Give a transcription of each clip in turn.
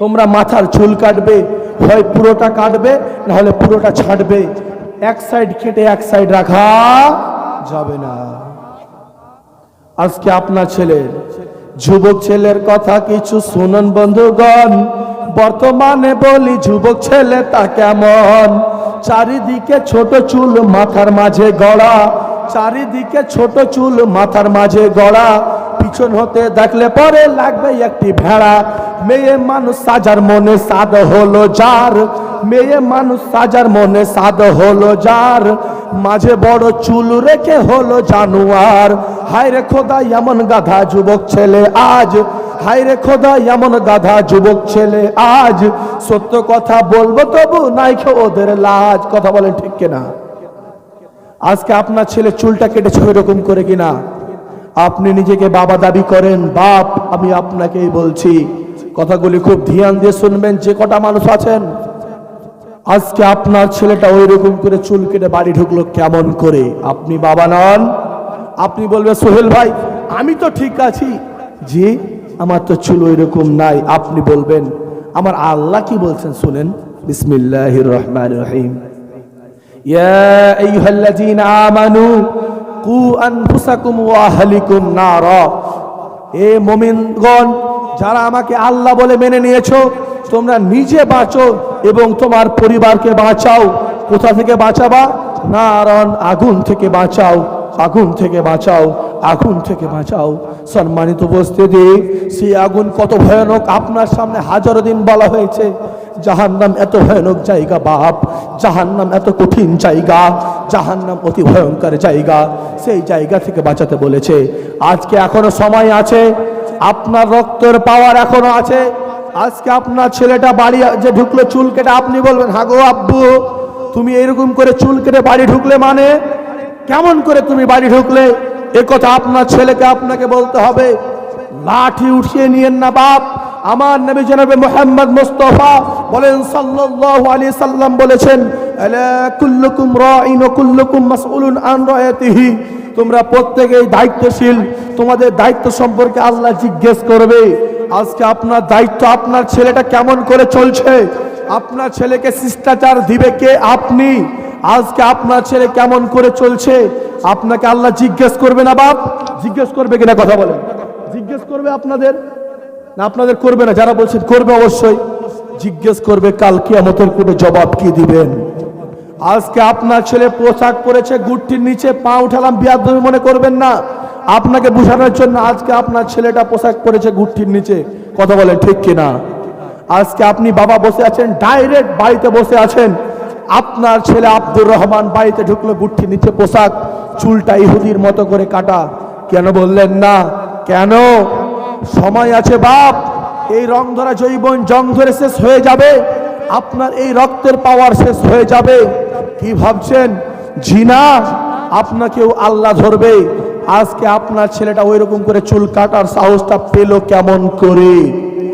তোমরা মাথার চুল কাটবে, হয় পুরোটা কাটবে, না হলে পুরোটা ছাড়বে এক সাইড কেটে এক সাইড রাখা যাবে না। আজকে আপনার ছেলের, যুবক ছেলের কথা কিছু শুনুন বন্ধুগণ। বর্তমানে বলি, যুবক ছেলে তা কেমন? চারিদিকে ছোট চুল মাথার মাঝে গড়া, চারিদিকে ছোট চুল মাথার মাঝে গড়া পিছন হতে দেখলে পরে লাগবে একটি ভেড়া। মেয়ে মানুষ সাজার মনে সাদ হলো যার। মেয়ে মানুষ সাজার মনে সাদ হলো যার। মাঝে বড় চুল রেখে হলো জানুয়ার। হায় রে খোদা এমন গাধা যুবক ছেলে আজ। হায় রে খোদা এমন গাধা যুবক ছেলে আজ। সত্য কথা বলব তবু নাই ওদের লাজ। কথা বলেন ঠিক কিনা? আজকে আপনার ছেলে চুলটা কেটেছে এরকম করে কিনা? আপনি নিজেকে বাবা দাবি করেন, বাপ, আমি আপনাকেই বলছি। কথাগুলি খুব ধ্যান দিয়ে শুনবেন, যে কটা মানুষ আছেন? আজকে আপনার ছেলেটা ওই রকম করে চুল কেটে বাড়ি ঢুকলো কেমন করে? আপনি বাবা নন? আপনি বলবেন, সোহেল ভাই, আমি তো ঠিক আছি। জি, আমার তো চুল ওই রকম নাই। আপনি বলবেন, আমার আল্লাহ কি বলছেন শুনেন? বিসমিল্লাহির রহমান রহিম। ইয়া আইয়ুহাল্লাযীনা আমানু কু আনফুসাকুম ওয়া আহলিকুম নার। এ মুমিনগণ, যারা আমাকে আল্লাহ বলে মেনে নিয়েছ, তোমরা নিজে বাঁচো এবং তোমার পরিবারকে বাঁচাও। কোথা থেকে বাঁচাবা? নারন আগুন থেকে বাঁচাও। আগুন থেকে বাঁচাও, আগুন থেকে বাঁচাও। সম্মানিত উপস্থিতি, সেই আগুন কত ভয়ানক, আপনার সামনে হাজারো দিন বলা হয়েছে। জাহান্নাম এত ভয়ানক জায়গা, বাপ। জাহান্নাম এত কঠিন জায়গা, জাহান্নাম অতি ভয়ঙ্কর জায়গা। সেই জায়গা থেকে বাঁচাতে বলেছে। আজকে এখনও সময় আছে, আপনার রক্তের পাওয়ার এখনও আছে। আজকে আপনার ছেলেটা বাড়ি যে ঢুকলো, চুল কেটে, আপনি বলবেন, হাগো আব্বু, তুমি এরকম করে চুল কেটে বাড়ি ঢুকলে মানে? কেমন করে তুমি বাড়ি ঢুকলে? এ কথা আপনার ছেলেকে আপনাকে বলতে হবে। লাঠি উঠিয়ে নিয়েন না বাপ। আমার নবী জনাবে মোহাম্মদ মুস্তফা বলেন সাল্লাল্লাহু আলাইহি সাল্লাম বলেছেন, আলা কুল্লুকুম রাইন ওয়া কুল্লুকুম মাসউলুন আন রায়াতিহি। তোমরা প্রত্যেকেই দায়িত্বশীল। তোমাদের দায়িত্ব সম্পর্কে আল্লাহ জিজ্ঞেস করবে, আজকে আপনার দায়িত্ব আপনার ছেলেটা কেমন করে চলছে? আপনার ছেলেকে শিষ্টাচার দিবে কে আপনি? আজকে আপনার ছেলে কেমন করে চলছে? আপনাকে আল্লাহ জিজ্ঞেস করবে না বাপ? জিজ্ঞেস করবে কিনা কথা বলেন। জিজ্ঞেস করবে আপনাদের? না, আপনাদের করবে না। যারা বলছেন করবে অবশ্যই। জিজ্ঞেস করবে কাল কিয়ামতের কোটে জবাব কি দিবেন? আজকে আপনার ছেলে পোশাক পরেছে, গুটটির নিচে পা উঠালাম, বিয়াদবি মনে করবেন না। আপনাকে বোঝানোর জন্য আজকে আপনার ছেলেটা পোশাক পরেছে, গুটটির নিচে। কথা বলেন ঠিক কিনা? আজকে আপনি বাবা বসে আছেন, ডাইরেক্ট বাড়িতে বসে আছেন। আপনার ছেলে আব্দুর রহমান বাড়িতে ঢুকলো গুটটির নিচে পোশাক, চুলটা ইহুদির মতো করে কাটা। কেন বললেন না? কেন? সময় আছে বাপ, এই রং ধরা জৈবন জং ধরে শেষ হয়ে যাবে। আপনার এই রক্তের পাওয়ার শেষ হয়ে যাবে। কি ভাবছেন? জিনা? আপনাকেও আল্লাহ ধরবে। আজকে আপনার ছেলেটা ওই রকম করে চুল কাটার সাহসটা পেল কেমন করে?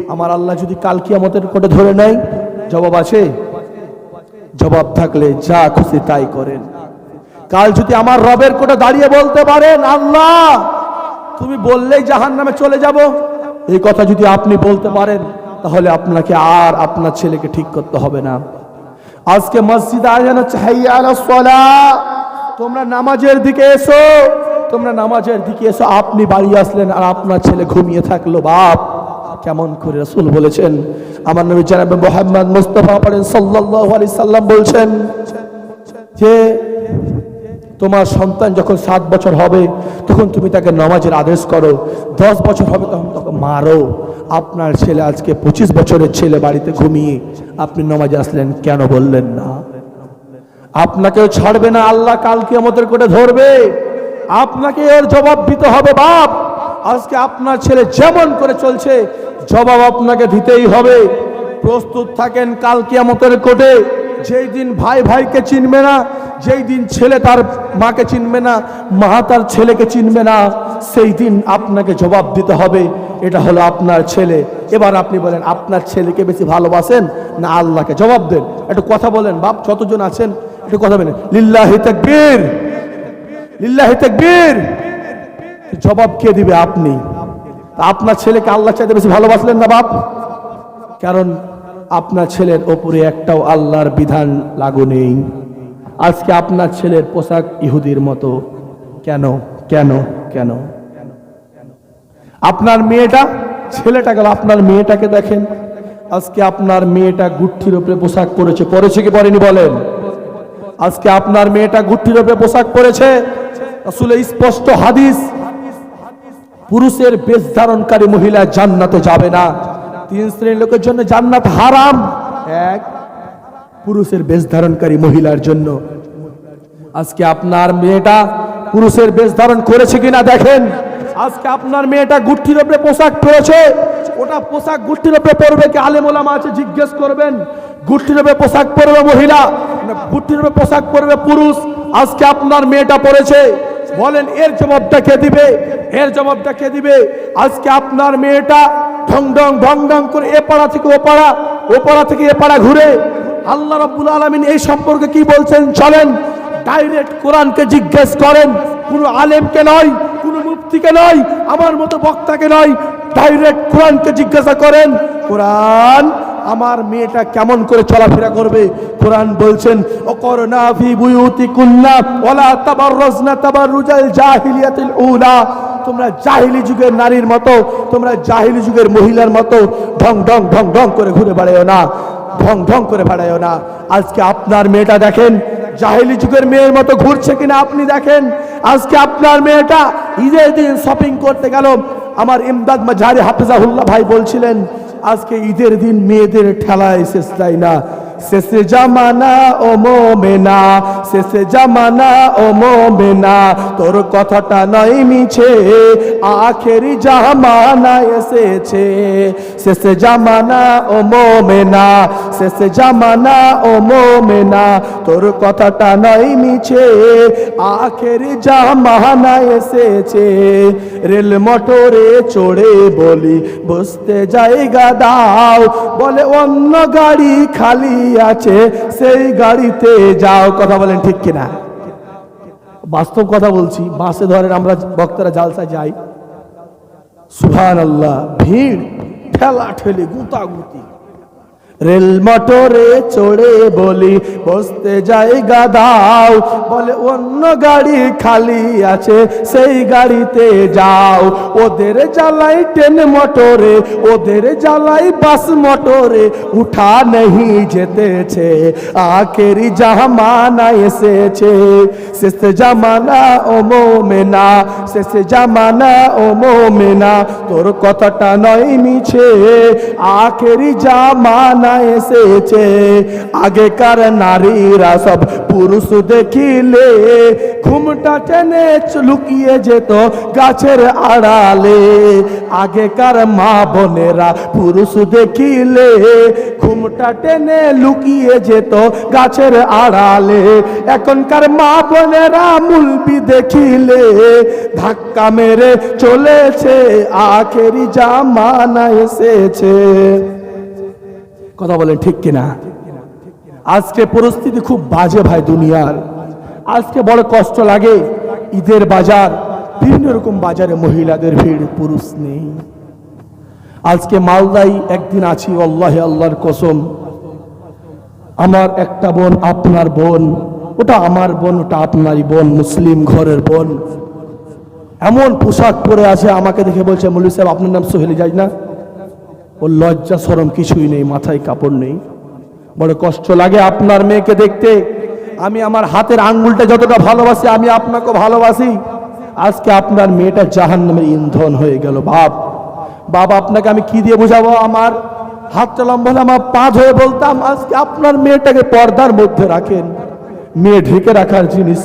আমার আল্লাহ যদি কাল কিয়ামতের কোটে ধরে নেয়, জবাব আছে? জবাব থাকলে যা খুশি তাই করেন। কাল যদি আমার রবের কোটে দাঁড়িয়ে বলতে পারেন, আল্লাহ, তুমি বললেই জাহান নামে চলে যাব। এই কথা যদি আপনি বলতে পারেন, তাহলে আপনাকে আর আপনার ছেলেকে ঠিক করতে হবে না। আজকে মসজিদ আজান হচ্ছে, হাইয়া। তোমরা নামাজের দিকে এসো। তোমরা নামাজের দিকে এসো, আপনি বাড়ি আসলেন আর আপনার ছেলে ঘুমিয়ে থাকল, বাপ। কেমন করে রসুল বলেছেন, আমার নবী জানাবে মোহাম্মদ মুস্তফা পড়েন সাল্লাল্লাহু আলাইহি সাল্লাম বলছেন যে, তোমার সন্তান যখন সাত বছর হবে, তখন তুমি তাকে নামাজের আদেশ করো। দশ বছর হবে তখন তাকে মারো। আপনার ছেলে আজকে পঁচিশ বছরের ছেলে বাড়িতে ঘুমিয়ে, আপনি নামাজে আসলেন কেন বললেন না? আপনাকেও ছাড়বে না, আল্লাহ কালকে আমাদের করে ধরবে। আপনাকে এর জবাব দিতে হবে, বাপ। আজকে আপনার ছেলে যেমন করে চলছে, জবাব আপনাকে দিতেই হবে। প্রস্তুত থাকেন কাল কিয়ামতের কোটে যেই দিন ভাই ভাইকে চিনবে না, যেই দিন ছেলে তার মাকে চিনবে না, মা তার ছেলেকে চিনবে না, সেই দিন আপনাকে জবাব দিতে হবে। এটা হলো আপনার ছেলে। এবার আপনি বলেন, আপনার ছেলেকে বেশি ভালোবাসেন না আল্লাহকে? জবাব দেন। একটু কথা বলেন, বাপ যতজন আছেন? একটু কথা বলেন। লিল্লাহি তাকবীর। লিল্লাহি তাকবীর। জবাব কে দিবে আপনি? আপনার ছেলেকে আল্লাহ চাইতে বেশি ভালোবাসলেন না বাপ? কারণ আপনার ছেলের ওপরে একটাও আল্লাহর বিধান লাগু নেই। আজকে আপনার ছেলের পোশাক ইহুদির মতো। কেন? কেন? কেন? আপনার মেয়েটা, ছেলেটা গেল, আপনার মেয়েটাকে দেখেন। আজকে আপনার মেয়েটা গুঠির উপরে পোশাক পরেছে। পরেছে কি পরেনি বলেন? আজকে আপনার মেয়েটা গুঠির উপরে পোশাক পরেছে। আসলে স্পষ্ট হাদিস, পুরুষের বেশ ধারণকারী মহিলা জান্নাতে যাবে না। তিন শ্রেণির লোকের জন্য জান্নাত হারাম। এক, পুরুষের বেশ ধারণকারী মহিলার জন্য। আজকে আপনার মেয়েটা পুরুষের বেশ ধারণ করেছে কিনা দেখেন। আজকে আপনার মেয়েটা গুঠির উপরে পোশাক পরেছে। ওটা পোশাক গুঠির উপরে পরবে কি আলেম ওলামা আছে জিজ্ঞেস করবেন। গুঠির উপরে পোশাক পরবে মহিলা গুঠির উপরে পোশাক পরবে পুরুষ। আজকে আপনার মেয়েটা পরেছে। বলেন, এর জবাবটা কে দিবে? এর জবাবটা কে দিবে? আজকে আপনার মেয়েটা ঢং ঢং ঢং ঢং করে এ পাড়া থেকে ও পাড়া ও পাড়া থেকে এ পাড়া ঘুরে আল্লাহ রাব্বুল আলামিন এই সম্পর্কে কি বলছেন চলেন ডাইরেক্ট কোরআনকে জিজ্ঞেস করেন। কোনো আলেমকে নয়, কোনো মুফতিকে নয়, আমার মতো বক্তাকে নয় ডাইরেক্ট কোরআনকে জিজ্ঞাসা করেন। কোরআন আমার মেয়েটা কেমন করে চলাফেরা করবে? কোরআন বলছেন তাবাররাজনা তাবাররুজাল জাহিলিয়াতিল উলা। তোমরা জাহিলি যুগের নারীর মতো, তোমরা জাহিলি যুগের মহিলার মতো ঢং ঢং ঢং ঢং করে ঘুরে বেড়ায়ও না, ঢং ঢং করে বেড়ায়ও না। আজকে আপনার মেয়েটা দেখেন, জাহিলি যুগের মেয়ের মতো ঘুরছে কিনা আপনি দেখেন? আজকে আপনার মেয়েটা ঈদের দিন শপিং করতে গেল। আমার ইমদাদ মাঝারি হাফিজাহুল্লাহ ভাই বলছিলেন আজকে ঈদের দিন মেয়েদের ঠেলায় শেষ তাই না? শেষে জামানা ও মোমেনা শেষে জামানা ও মোমেনা তোর কথাটা নয় মিছে আখেরি জামানা এসেছে শেষে জামানা ও মোমেনা শেষে জামানা ও মোমেনা তোর কথাটা নয় মিছে আখেরি জামানা এসেছে রেল মোটরে চড়ে বলি বসতে জায়গা দাও বলে অন্য গাড়ি খালি আছে, সেই গাড়িতে যাও। কথা বলেন ঠিক কিনা? বাস্তব কথা বলছি, বাসে ধরেন আমরা বক্তারা জালসা যাই। সুহান আল্লাহ ভিড়, ঠেলা ঠেলে, গুতাগুতি। রেল মোটরে চড়ে বলি, বসতে জায়গা দাও। বলে, অন্য গাড়ি খালি আছে, সেই গাড়িতে যাও। ওদের জ্বালাই ট্রেন মোটরে, ওদের জ্বালাই বাস মোটরে। উঠা নেই যেতেছে, আখেরি জামানা এসেছে। শেষ জামানা ও মোমেনা, শেষ জামানা ও মোমেনা, তোর কথাটা নয় মিছে। আখেরি জামানা এসেছে। আগেকার নারীরা সব পুরুষ দেখিলে ঘুমটা টেনে লুকিয়ে যেত গাছের আড়ালে। আগেকার মা বোনেরা পুরুষ দেখিলে ঘুমটা টেনে লুকিয়ে যেত গাছের আড়ালে। এখনকার মা বোনেরা মুলবি দেখিলে ধাক্কা মেরে চলেছে। আখেরি জামানা এসেছে। কথা বলেন ঠিক কিনা? আজকে পরিস্থিতি খুব বাজে ভাই দুনিয়ার। আজকে বড় কষ্ট লাগে। ঈদের বাজার, বিভিন্ন রকম বাজারে মহিলাদের ভিড়, পুরুষ নেই। আজকে মালদাই একদিন আছি, আল্লাহ আল্লাহর কসম। আমার একটা বোন, আপনার বোন। ওটা আমার বোন, ওটা আপনারই বোন, মুসলিম ঘরের বোন। এমন পোশাক পরে আছে, আমাকে দেখে বলছে, মৌলী সাহেব, আপনার নাম সোহেলি যাই না? ওর লজ্জা, সরম কিছুই নেই, মাথায় কাপড় নেই। বড় কষ্ট লাগে আপনার মেয়েকে দেখতে। আমি আমার হাতের আঙ্গুলটা যতটা ভালোবাসি, আমি আপনাকে ভালোবাসি। আজকে আপনার মেয়েটা জাহান নামের ইন্ধন হয়ে গেল, বাপ। বাবা, আপনাকে আমি কি দিয়ে বোঝাবো? আমার হাতটা লম্বা হলে আমার পা ধরে বলতাম, আজকে আপনার মেয়েটাকে পর্দার মধ্যে রাখেন। মেয়ে ঢেকে রাখার জিনিস,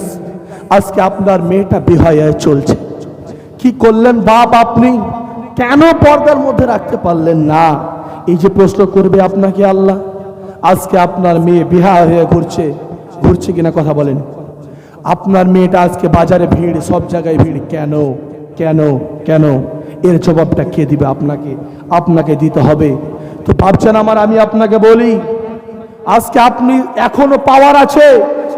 আজকে আপনার মেয়েটা বিহায় চলছে। কি করলেন বাপ আপনি? কেন পর্দার মধ্যে রাখতে পারলেন না? এই যে প্রশ্ন করবে আপনাকে আল্লাহ। আজকে আপনার মেয়ে বিহা হয়ে ঘুরছে। ঘুরছে কিনা কথা বলেন। আপনার মেয়েটা আজকে বাজারে ভিড়, সব জায়গায় ভিড়। কেন? কেন? কেন? এর জবাবটা কে দিবে আপনাকে? আপনাকে দিতে হবে। তো ভাবছেন আমার, আমি আপনাকে বলি, আজকে আপনি এখনও পাওয়ার আছে।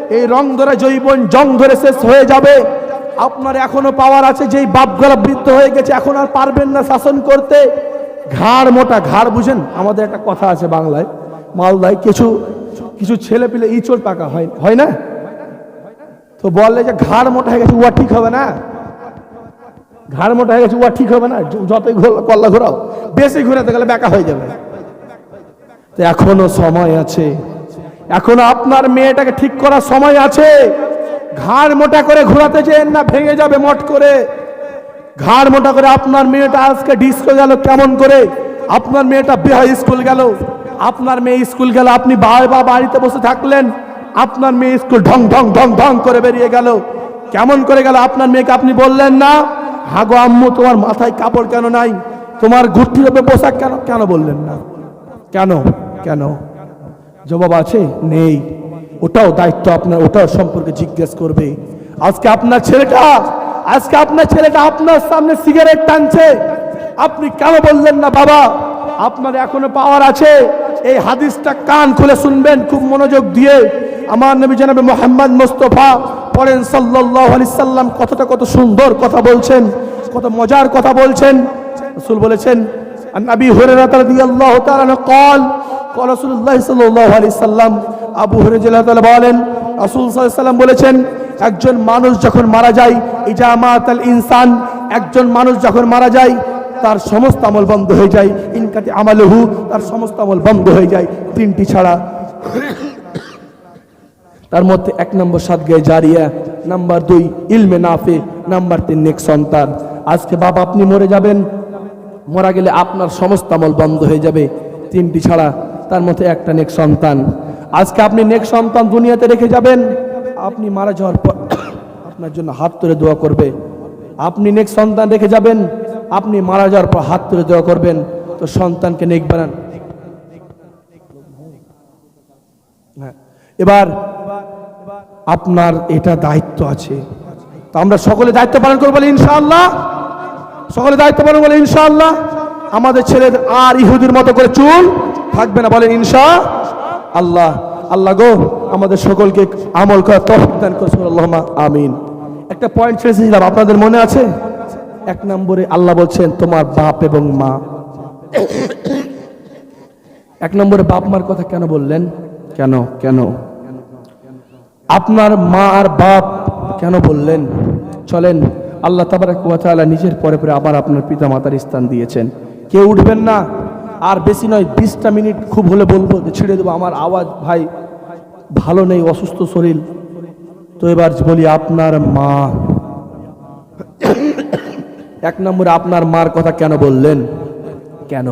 এই রং ধরে জৈবন জং ধরে শেষ হয়ে যাবে। আপনার এখনও পাওয়ার আছে, যেই বাপগুলা বৃদ্ধ হয়ে গেছে, এখন আর পারবেন না শাসন করতে। ঘাড় মোটা, ঘাড় বুঝেন? আমাদের একটা কথা আছে বাংলায়, মালদায় কিছু কিছু ছেলে পেলে ইচড় পাকা হয় হয় না? তো বললে যে ঘাড় মোটা হয়ে গেছে উয়া ঠিক হবে না? ঘাড় মোটা হয়ে গেছে উয়া ঠিক হবে না? যতই কল্লা ঘোরাও, বেশি ঘোরাতে গেলে বেকা হয়ে যাবে। তো এখনও সময় আছে। এখনও আপনার মেয়েটাকে ঠিক করার সময় আছে। ঘাড় মোটা করে ঘোরাতে চেন না, ভেঙে যাবে মট করে। ঘাড় মোটা করে, আপনার মেয়েটা আজকে ডিস্কো গেল কেমন করে? আপনার মেয়েটা বিহাই স্কুল গেল। আপনার মেয়ে স্কুল গেল, আপনি বা বাড়িতে বসে থাকলেন, আপনার মেয়ে স্কুল ঢং ঢং ঢং ঢং করে বেরিয়ে গেল। কেমন করে গেল? আপনার মেয়েকে আপনি বললেন না? হাগো আম্মু, তোমার মাথায় কাপড় কেন নাই? তোমার ঘুরটির উপরে পোশাক কেন কেন বললেন না? কেন? কেন? জবাব আছে? নেই। ওটাও দায়িত্ব আপনার ওটাও সম্পর্কে জিজ্ঞেস করবে আজকে আপনার ছেলেটা আজকে আপনার ছেলেটা আপনার সামনে সিগারেট টানছে আপনি কেন বললেন না বাবা আপনার এখনো পাওয়ার আছে এই হাদিসটা কান খুলে শুনবেন খুব মনোযোগ দিয়ে আমার নবী জানাবে মোহাম্মদ মোস্তফা পড়েন সাল্লাল্লাহু আলাইহি সাল্লাম কতটা কত সুন্দর কথা বলছেন কত মজার কথা বলছেন রাসূল বলেছেন عن ابي هريره رضي الله تعالى عنه قال আবু বলেন বলেছেন একজন মানুষ যখন মারা যায়, ইজামাত ইনসান, একজন মানুষ যখন মারা যায়, তার সমস্ত আমল বন্ধ হয়ে যায়। ইনকাতে আমালহু, তার সমস্ত আমল বন্ধ হয়ে যায়। তিনটি ছাড়া। তার মধ্যে এক নম্বর সাদগায় জারিয়া, নাম্বার দুই ইলমে নাফে, নাম্বার তিন নেক সন্তান। আজকে বাবা আপনি মরে যাবেন। মরা গেলে আপনার সমস্ত আমল বন্ধ হয়ে যাবে। তিনটি ছাড়া। তার মধ্যে একটা নেক সন্তান। আজকে আপনি নেক সন্তান দুনিয়াতে রেখে যাবেন। আপনি মারা যাওয়ার পর আপনার জন্য হাত তুলে দোয়া করবে। আপনি নেক সন্তান রেখে যাবেন। আপনি মারা যাওয়ার পর হাত তুলে দোয়া করবেন। তো সন্তানকে নেক বানান। হ্যাঁ। এবার আপনার এটা দায়িত্ব আছে। তো আমরা সকলে দায়িত্ব পালন করব বলে ইনশাআল্লাহ। সকলে দায়িত্ব পালন বলে ইনশাআল্লাহ। আমাদের ছেলেদের আর ইহুদির মতো করে চুল থাকবে না বলেন ইনশা আল্লাহ। আল্লাহ গো আমাদের সকলকে আমল করার তৌফিক দান আল্লাহ আমিন। একটা পয়েন্ট ছেড়েছিলাম আপনাদের মনে আছে? এক নম্বরে আল্লাহ বলছেন তোমার বাপ এবং মা। এক নম্বরে বাপ মার কথা কেন বললেন? কেন? কেন? আপনার মা আর বাপ কেন বললেন? চলেন আল্লাহ তাআলা নিজের পরে পরে আবার আপনার পিতা মাতার স্থান দিয়েছেন। কেউ উঠবেন না। আর বেশি নয়, বিশটা মিনিট খুব হলে বলব যে ছেড়ে দেবো। আমার আওয়াজ ভাই ভালো নেই, অসুস্থ শরীর। তো এবার বলি আপনার মা। এক নম্বরে আপনার মার কথা কেন বললেন? কেন?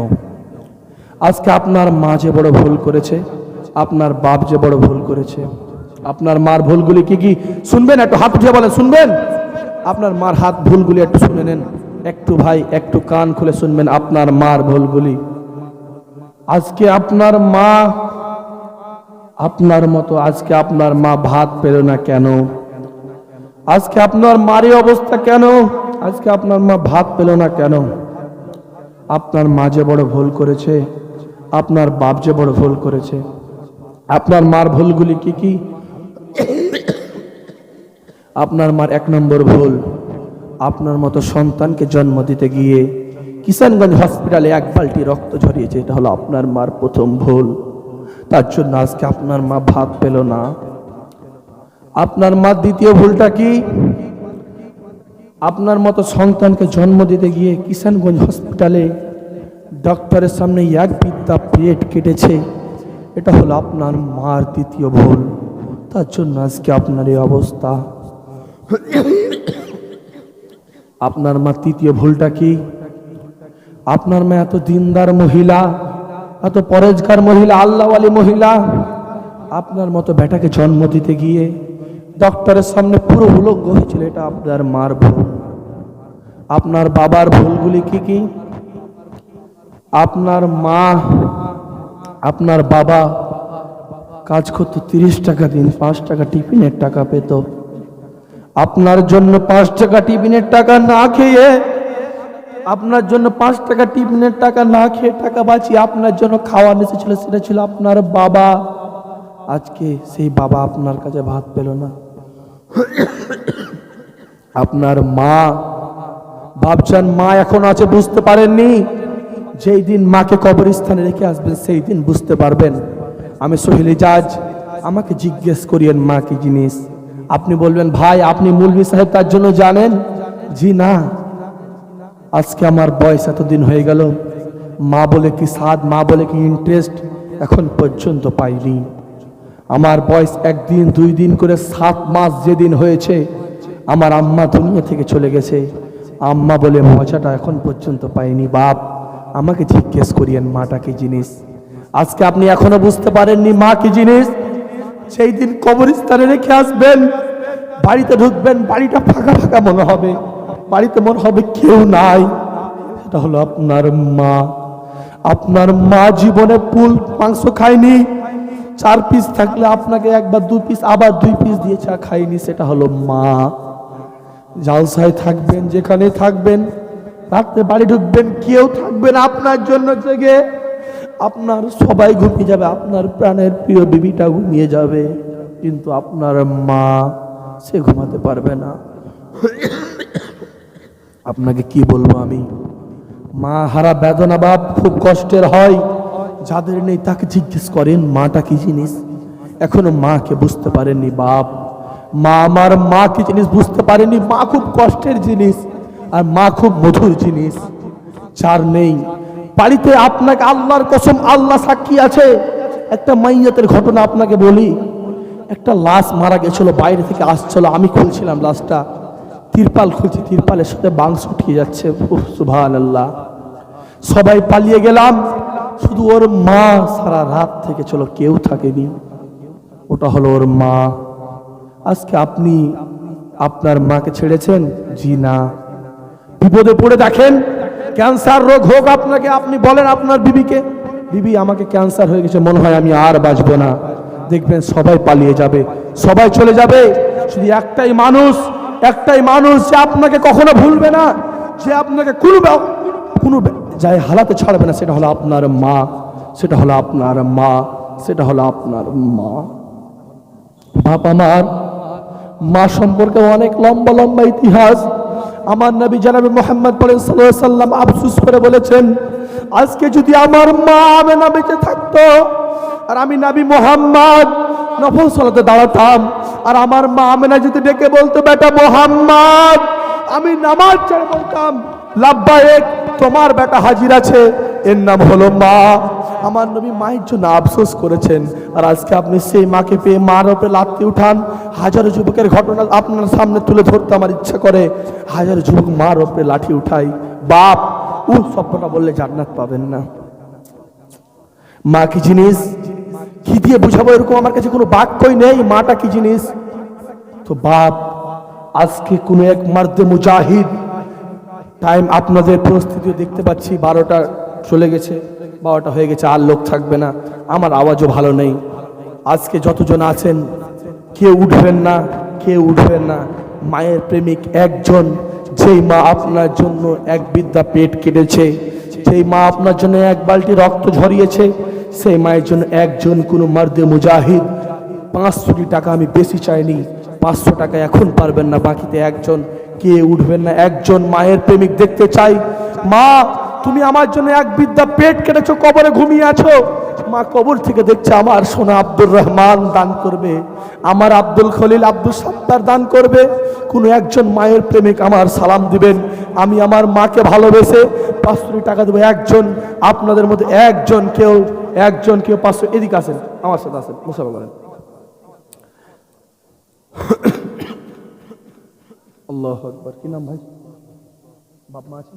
আজকে আপনার মা যে বড় ভুল করেছে, আপনার বাপ যে বড় ভুল করেছে, আপনার মার ভুলগুলি কি কি? শুনবেন, একটু হাত উঠে বলেন, শুনবেন? আপনার মার হাত ভুলগুলি একটু শুনে নেন। একটু ভাই, একটু কান খুলে শুনবেন আপনার মার ভুলগুলি। আজকে আপনার মা, আপনার মতো আজকে আপনার মা ভাত পেল না কেন? আজকে আপনার মারি অবস্থা কেন? আজকে আপনার মা ভাত পেল না কেন? আপনার মা যে বড় ভুল করেছে, আপনার বাপ যে বড় ভুল করেছে, আপনার মার ভুলগুলি কি কি? আপনার মার এক নম্বর ভুল। আপনার মতো সন্তানকে জন্ম দিতে গিয়ে কিষানগঞ্জ হসপিটালে এক বালতি রক্ত ঝরিয়েছে, এটা হলো আপনার মার প্রথম ভুল। তার জন্য আজকে আপনার মা ভাত পেল না। আপনার মা দ্বিতীয় ভুলটা কি? আপনার মতো সন্তানকে জন্ম দিতে গিয়ে কিষানগঞ্জ হসপিটালে ডক্টরের সামনে এক বিদ্যা পেট কেটেছে, এটা হলো আপনার মার দ্বিতীয় ভুল। তার জন্য আজকে আপনার এই অবস্থা। আপনার মা তৃতীয় ভুলটা কি? আপনার মা এত দিনদার মহিলা, এত পরেজগার মহিলা, আল্লাহওয়ালি মহিলা। আপনার মতো বেটাকে জন্ম দিতে গিয়ে ডক্টরের সামনে পুরো উলঙ্গ হয়েছিল, এটা আপনার মার ভুল। আপনার বাবার ভুলগুলি কি কি? আপনার মা, আপনার বাবা কাজ করতো তিরিশ টাকা দিন, পাঁচ টাকা টিফিনের টাকা পেত। আপনার জন্য পাঁচ টাকা টিফিনের টাকা না খেয়ে, আপনার জন্য পাঁচ টাকা টিফিনের টাকা না খেয়ে টাকা বাঁচিয়ে আপনার জন্য খাওয়া এসেছিল সেটা ছিল আপনার বাবা। আজকে সেই বাবা আপনার কাছে ভাত পেল না। আপনার মা ভাবছেন, মা এখন আছে, বুঝতে পারেননি। যেই দিন মাকে কবরস্থানে রেখে আসবেন, সেই দিন বুঝতে পারবেন। আমি সোহেলি জাজ আমাকে জিজ্ঞেস করিয়েন মা কি জিনিস। আপনি বলবেন, ভাই, আপনি মুলবি সাহেব তার জন্য জানেন? জি না। আজকে আমার বয়স এতদিন হয়ে গেল, মা বলে কি স্বাদ, মা বলে কি ইন্টারেস্ট এখন পর্যন্ত পাইনি। আমার বয়স একদিন, দুই দিন করে সাত মাস যেদিন হয়েছে, আমার আম্মা দুনিয়া থেকে চলে গেছে। আম্মা বলে, মজাটা এখন পর্যন্ত পাইনি, বাপ, আমাকে জিজ্ঞেস করিয়েন মাটা কি জিনিস? আজকে আপনি এখনও বুঝতে পারেননি মা কি জিনিস? সেই দিন কবরস্থানে রেখে আসবেন। বাড়িতে ঢুকবেন, বাড়িটা ফাঁকা ফাঁকা মনে হবে। বাড়িতে মনে হবে কেউ নাই। সেটা হলো আপনার মা। আপনার মা জীবনে পুল মাংস খায়নি। চার পিস থাকলে আপনাকে একবার দু পিস আবার দুই পিস দিয়ে চা খাইনি সেটা হলো মা। জালসায় থাকবেন যেখানে থাকবেন রাত্রে বাড়ি ঢুকবেন, কেউ থাকবেন আপনার জন্য জেগে। আপনার সবাই ঘুমিয়ে যাবে, আপনার প্রাণের প্রিয় বিবিটা ঘুমিয়ে যাবে, কিন্তু আপনার মা, সে ঘুমাতে পারবে না। আপনাকে কি বলব আমি? মা হারা বেদনা বাপ খুব কষ্টের হয়। যাদের নেই তাকে জিজ্ঞেস করেন, মাটা কি জিনিস? এখনও মাকে বুঝতে পারেননি বাপ। মা আমার মা কি জিনিস বুঝতে পারেনি মা খুব কষ্টের জিনিস, আর মা খুব মধুর জিনিস। যার নেই বাড়িতে আপনাকে আল্লাহর কসম আল্লাহ সাক্ষী আছে। একটা মাইয়াতের ঘটনা আপনাকে বলি। একটা লাশ মারা গেছিল, বাইরে থেকে আসছিল, আমি খুলছিলাম লাশটা। তিরপাল খুলছি, তিরপালের সাথে বাংশ উঠিয়ে যাচ্ছে। সুভান আল্লাহ সবাই পালিয়ে গেলাম। শুধু ওর মা সারা রাত থেকে চলো কেউ থাকেনি। ওটা হলো ওর মা। আজকে আপনি আপনার মাকে ছেড়েছেন? জি না। বিপদে পড়ে দেখেন ক্যান্সার রোগ হোক আপনাকে, আপনি বলেন আপনার বিবিকে, বিবি, আমাকে ক্যান্সার হয়ে গেছে, মনে হয় আমি আর বাঁচবো না। দেখবেন সবাই পালিয়ে যাবে, সবাই চলে যাবে। শুধু একটাই মানুষ একটাই মানুষ যে আপনাকে কখনো ভুলবে না, যে আপনাকে কোনো কোনো যাই হালাতে ছাড়বে না, সেটা হলো আপনার মা, সেটা হলো আপনার মা, সেটা হলো আপনার মা। বাপ আমার, মা সম্পর্কে অনেক লম্বা লম্বা ইতিহাস। আমার নবী জানাবি মোহাম্মদ পরে সাল্লাম আফসুস করে বলেছেন, আজকে যদি আমার মা আমেনা বেঁচে থাকতো আর আমি নাবি মোহাম্মদ নফল সালাতে দাঁড়াতাম, আর আমার মা আমেনা যদি ডেকে বলতো, বেটা মোহাম্মদ, আমি নামাজ ছেড়ে বলতাম লাব্বায়েক তোমার বেটা হাজির আছে। এর নাম হলো মা। আমার নবী মায়ের জন্য আফসোস করেছেন। আর আজকে আপনি সেই মাকে পেয়ে মার ওপরে লাত্তি উঠান। হাজারো যুবকের ঘটনা আপনার সামনে তুলে ধরতে আমার ইচ্ছা করে। হাজারো যুবক মার ওপরে লাঠি উঠাই বাপ উ স্বপ্নটা বললে জান্নাত পাবেন না। মা কি জিনিস? কি দিয়ে বুঝাবো এরকম? আমার কাছে কোনো বাক্যই নেই। মাটা কি জিনিস? তো বাপ, আজকে কোনো এক মার্দে মুজাহিদ টাইম আপনাদের পরিস্থিতিও দেখতে পাচ্ছি, বারোটা চলে গেছে, বারোটা হয়ে গেছে, আর লোক থাকবে না। আমার আওয়াজও ভালো নেই। আজকে যতজন আছেন, কেউ উঠবেন না, কেউ উঠবেন না। মায়ের প্রেমিক একজন, যেই মা আপনার জন্য এক বিদ্যা পেট কেটেছে সেই মা আপনার জন্য এক বালতি রক্ত ঝরিয়েছে, সেই মায়ের জন্য একজন কোনো মার্দে মুজাহিদ। পাঁচশোটি টাকা আমি বেশি চাইনি, পাঁচশো টাকা এখন পারবেন না, বাকিতে একজন কে উঠবেন না। একজন মায়ের প্রেমিক দেখতে চাই। মা, তুমি আমার জন্য এক বিদ্যা পেট কেটেছো, কবরে ঘুমিয়ে আছো। মা কবর থেকে দেখছে আমার সোনা আব্দুর রহমান দান করবে। আমার আব্দুল খলিল আব্দুল সাত্তার দান করবে। কোনো একজন মায়ের প্রেমিক আমার সালাম দিবেন। আমি আমার মাকে ভালোবেসে পাঁচশো টাকা দেবো। একজন, আপনাদের মধ্যে একজন কেউ একজন কেউ পাঁচশো এদিকে আসেন, আমার সাথে আসেন, মুসাফা করেন। আল্লাহ আকবর। কি নাম ভাই? বাপ মা আছে?